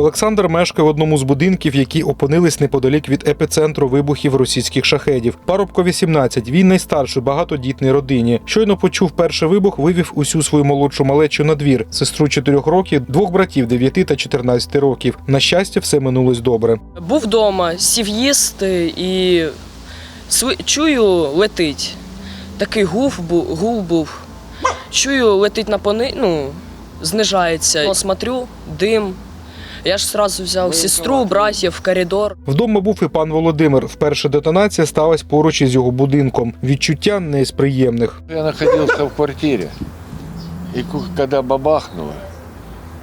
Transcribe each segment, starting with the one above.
Олександр мешкає в одному з будинків, які опинились неподалік від епіцентру вибухів російських шахедів. Парубко 18, Він найстарший багатодітний родині. Щойно почув перший вибух, вивів усю свою молодшу малечу на двір. Сестру 4 років, двох братів 9 та 14 років. На щастя, все минулось добре. Був вдома, сів їсти і чую, летить. Такий гув гул був. Чую, летить на пони, ну, знижається. Смотрю, дим. Я ж одразу взяв сестру, братів в коридор. Вдома був і пан Володимир. Вперше детонація сталася поруч із його будинком. Відчуття не з приємних. Я находился в квартире, и ку- когда бабахнуло,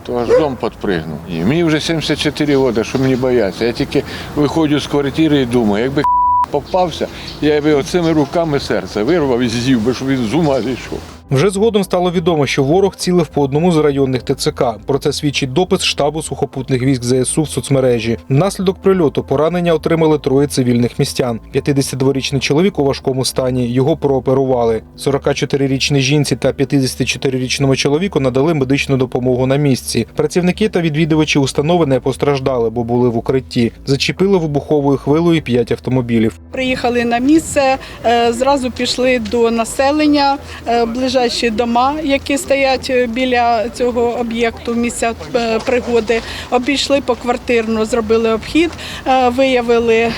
то аж дом подпрыгнул. И мне уже 74 года, що мені бояться. Я тільки виходжу з квартири і думаю, якби попався, я би оцими руками серце вирвав і з'їв би, щоб він з ума зійшов. Вже згодом стало відомо, що ворог цілив по одному з районних ТЦК. Про це свідчить допис штабу сухопутних військ ЗСУ в соцмережі. Внаслідок прильоту поранення отримали троє цивільних містян. 52-річний чоловік у важкому стані. Його прооперували. 44-річній жінці та 54-річному чоловіку надали медичну допомогу на місці. Працівники та відвідувачі установи не постраждали, бо були в укритті. Зачепили вибуховою хвилою п'ять автомобілів. Приїхали на місце, е, зразу пішли до населення, е, ближайші дома, які стоять е, біля цього об'єкту, місця е, пригоди. Обійшли поквартирно, зробили обхід, е, виявили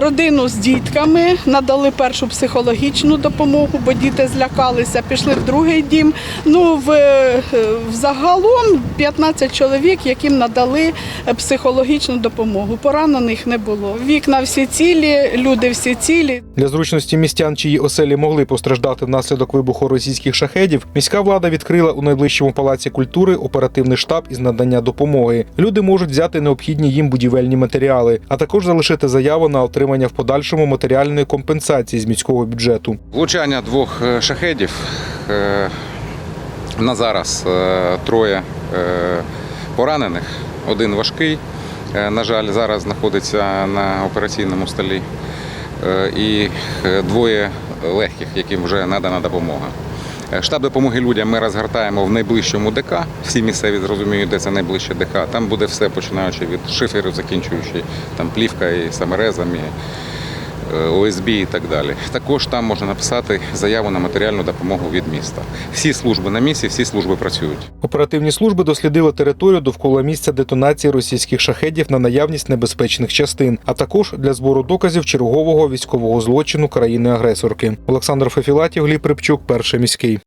родину з дітками, надали першу психологічну допомогу, бо діти злякалися. Пішли в другий дім. Ну в, е, взагалом 15 чоловік, яким надали е, психологічну допомогу. Поранених не було. Вікна всі цілі, люди всі цілі. Для зручності містян, чиї оселі могли постраждати внаслідок вибуху російських шахедів, міська влада відкрила у найближчому палаці культури оперативний штаб із надання допомоги. Люди можуть взяти необхідні їм будівельні матеріали, а також залишити заяву на отримання в подальшому матеріальної компенсації з міського бюджету. Влучання двох е, шахедів. Е, На зараз е, троє поранених, один важкий. На жаль, зараз знаходиться на операційному столі. І двоє легких, яким вже надана допомога. Е, Штаб допомоги людям ми розгортаємо в найближчому ДК. Всі місцеві зрозуміють, де це найближче ДК. Там буде все, починаючи від шиферів, закінчуючи там плівка і саморезами. Е, ОСБ і так далі. Також там можна написати заяву на матеріальну допомогу від міста. Всі служби на місці, всі служби працюють. Оперативні служби дослідили територію довкола місця детонації російських шахедів на наявність небезпечних частин, а також для збору доказів чергового військового злочину країни-агресорки. Олександр Фефілатів, Гліб Рибчук, перший міський.